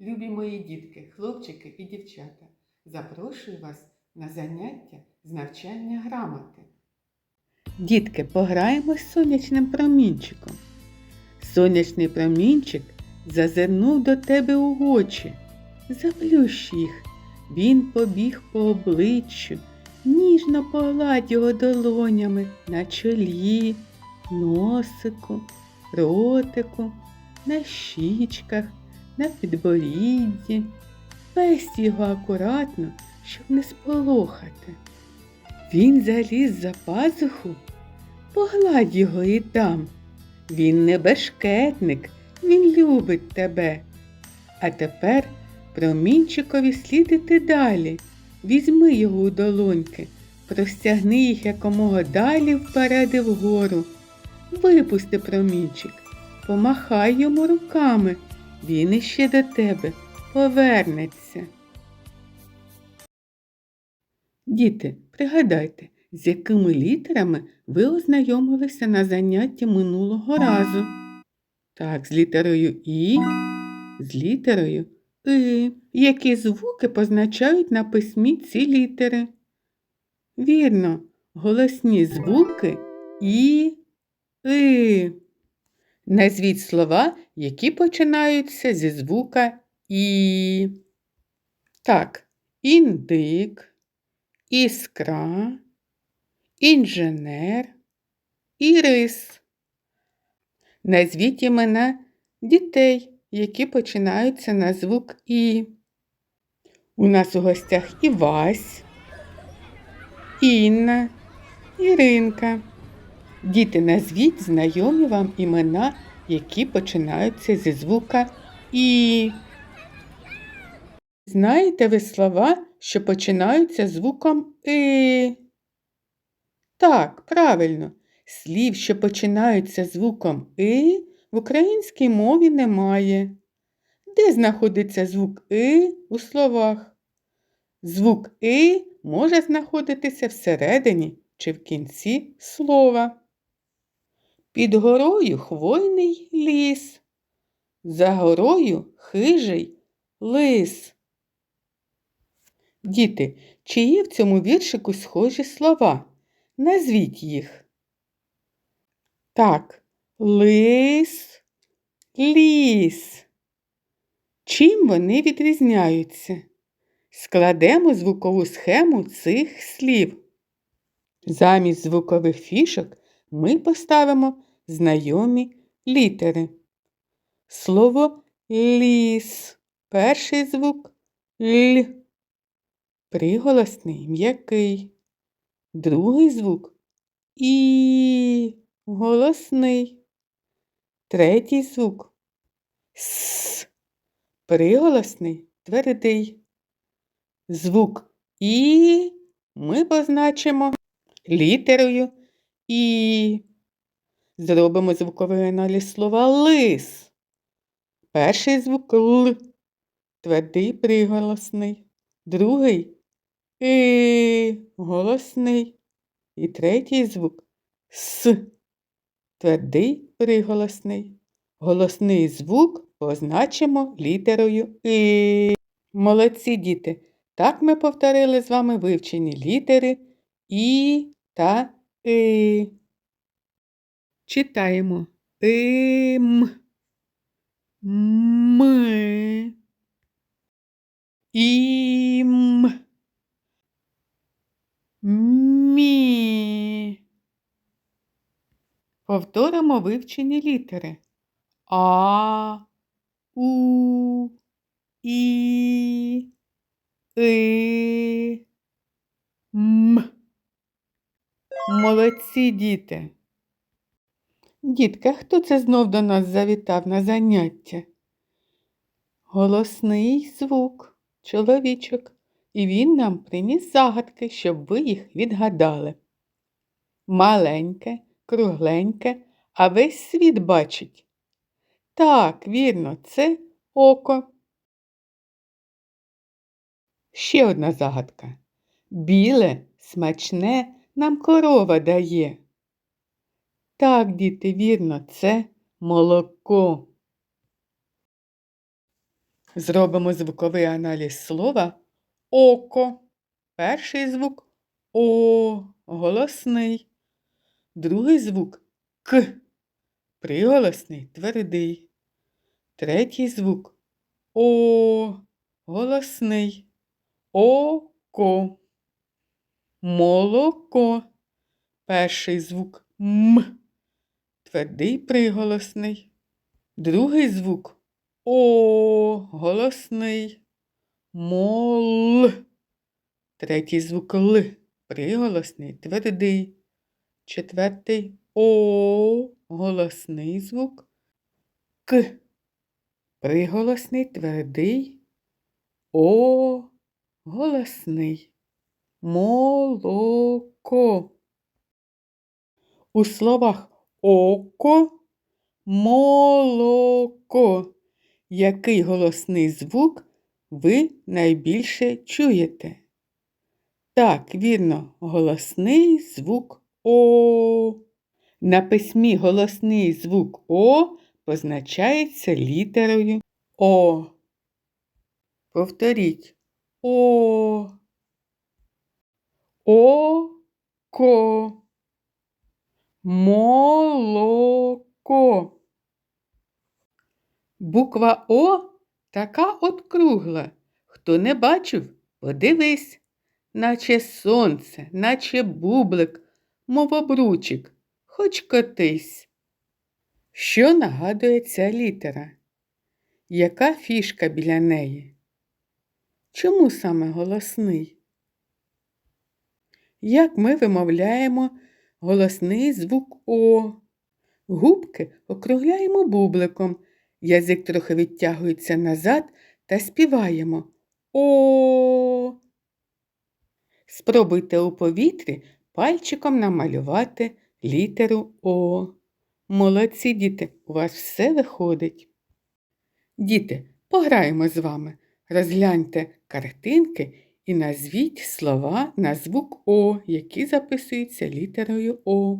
Любі мої дітки, хлопчики і дівчата, запрошую вас на заняття з навчання грамоти. Дітки, пограємо з сонячним промінчиком. Сонячний промінчик зазирнув до тебе у очі. Заплющ їх. Він побіг по обличчю, ніжно погладь його долонями на чолі, носику, ротику, на щічках, на підборідді. Песть його акуратно, щоб не сполохати. Він заліз за пазуху, погладь його і там. Він не бешкетник, він любить тебе. А тепер промінчикові слід іти далі. Візьми його у долоньки, простягни їх якомога далі вперед і вгору. Випусти промінчик, помахай йому руками, він іще до тебе повернеться. Діти, пригадайте, з якими літерами ви ознайомилися на занятті минулого разу. Так, з літерою І, з літерою И. Які звуки позначають на письмі ці літери? Вірно, голосні звуки І, И. Назвіть слова, які починаються зі звука І. Так, індик, іскра, інженер, ірис. Назвіть імена дітей, які починаються на звук І. У нас у гостях Івась, Інна, Іринка. Діти, назвіть знайомі вам імена, які починаються зі звука І. Знаєте ви слова, що починаються звуком И? Так, правильно. Слів, що починаються звуком И, в українській мові немає. Де знаходиться звук И у словах? Звук И може знаходитися всередині чи в кінці слова. Під горою хвойний ліс, за горою хижий лис. Діти, чи є в цьому віршику схожі слова? Назвіть їх. Так, лис, ліс. Чим вони відрізняються? Складемо звукову схему цих слів. Замість звукових фішок ми поставимо знайомі літери. Слово ліс. Перший звук Л. Приголосний м'який. Другий звук І. Голосний. Третій звук С. Приголосний твердий. Звук І ми позначимо літерою І. Зробимо звуковий аналіз слова лис. Перший звук Л. Твердий приголосний. Другий І. Голосний. І третій звук С. Твердий приголосний. Голосний звук позначимо літерою І. Молодці діти! Так ми повторили з вами вивчені літери І та И. Читаємо Им. Ми. Ім. Мі. Повторимо вивчені літери. А, У, І, И, М. Молодці діти. Дітка, хто це знов до нас завітав на заняття? Голосний звук, чоловічок, і він нам приніс загадки, щоб ви їх відгадали. Маленьке, кругленьке, а весь світ бачить. Так, вірно, це око. Ще одна загадка. Біле, смачне нам корова дає. Так, діти, вірно, це молоко. Зробимо звуковий аналіз слова око. Перший звук О, голосний. Другий звук К. Приголосний твердий. Третій звук О, голосний. Око. Молоко. Перший звук М. Твердий приголосний. Другий звук О, голосний. Мол. Третій звук Л. Приголосний твердий. Четвертий О, голосний звук. К. Приголосний твердий. О, голосний. Молоко. У словах око, молоко. Який голосний звук ви найбільше чуєте? Так, вірно, голосний звук О. На письмі голосний звук О позначається літерою О. Повторіть О. Око. Молоко. Буква О така от кругла. Хто не бачив, подивись, наче сонце, наче бублик, мов обручик, хоч котись. Що нагадує ця літера? Яка фішка біля неї? Чому саме голосний? Як ми вимовляємо голосний звук О? Губки округляємо бубликом, язик трохи відтягується назад та співаємо О. Спробуйте у повітрі пальчиком намалювати літеру О. Молодці, діти, у вас все виходить. Діти, пограємо з вами. Розгляньте картинки і назвіть слова на звук О, які записуються літерою О.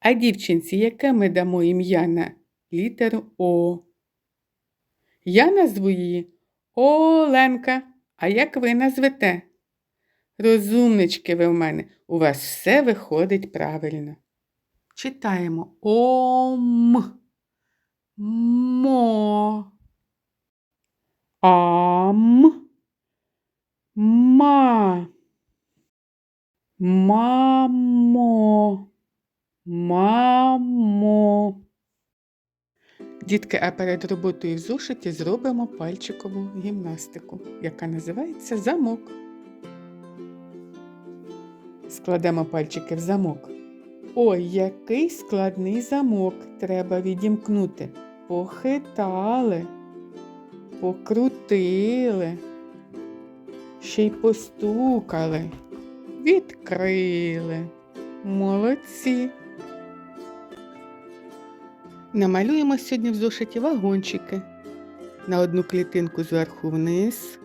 А дівчинці, яке ми дамо ім'я на літеру О? Я назву її Оленка. А як ви назвете? Розумнички ви в мене, у вас все виходить правильно. Читаємо Ом. Мо. Ам. Ма. Мамо. Мамо. Дітки, а перед роботою в зошиті зробимо пальчикову гімнастику, яка називається замок. Складемо пальчики в замок. Ой, який складний замок треба відімкнути. Похитали, покрутили, ще й постукали, відкрили. Молодці. Намалюємо сьогодні в зошиті вагончики. На одну клітинку зверху вниз,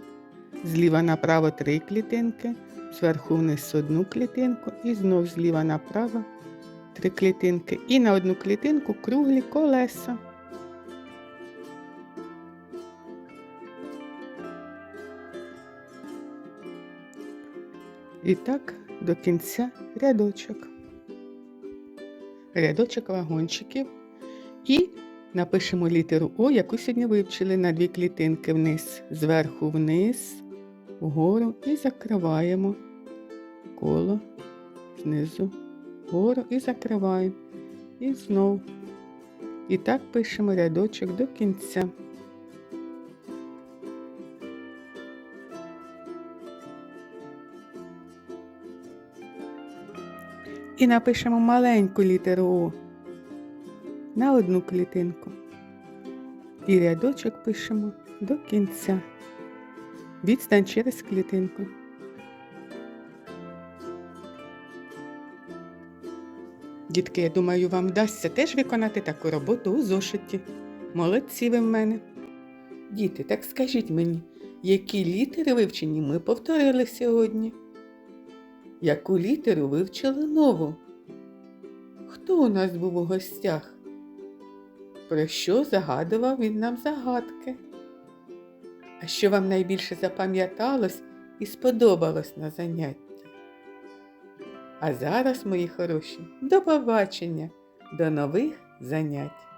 зліва направо три клітинки, зверху вниз одну клітинку і знов зліва направо три клітинки. І на одну клітинку круглі колеса. І так до кінця рядочок. Рядочок вагончиків. І напишемо літеру О, яку сьогодні вивчили на дві клітинки вниз, зверху вниз, вгору і закриваємо коло знизу, вгору і закриваємо. І знов. І так пишемо рядочок до кінця. І напишемо маленьку літеру О на одну клітинку. І рядочок пишемо до кінця. Відстань через клітинку. Дітки, я думаю, вам вдасться теж виконати таку роботу у зошиті. Молодці ви в мене. Діти, так скажіть мені, які літери вивчені ми повторили сьогодні? Яку літеру вивчили нову? Хто у нас був у гостях? про що загадував він нам загадки. А що вам найбільше запам'яталось і сподобалось на занятті? А зараз, мої хороші, до побачення, до нових занять!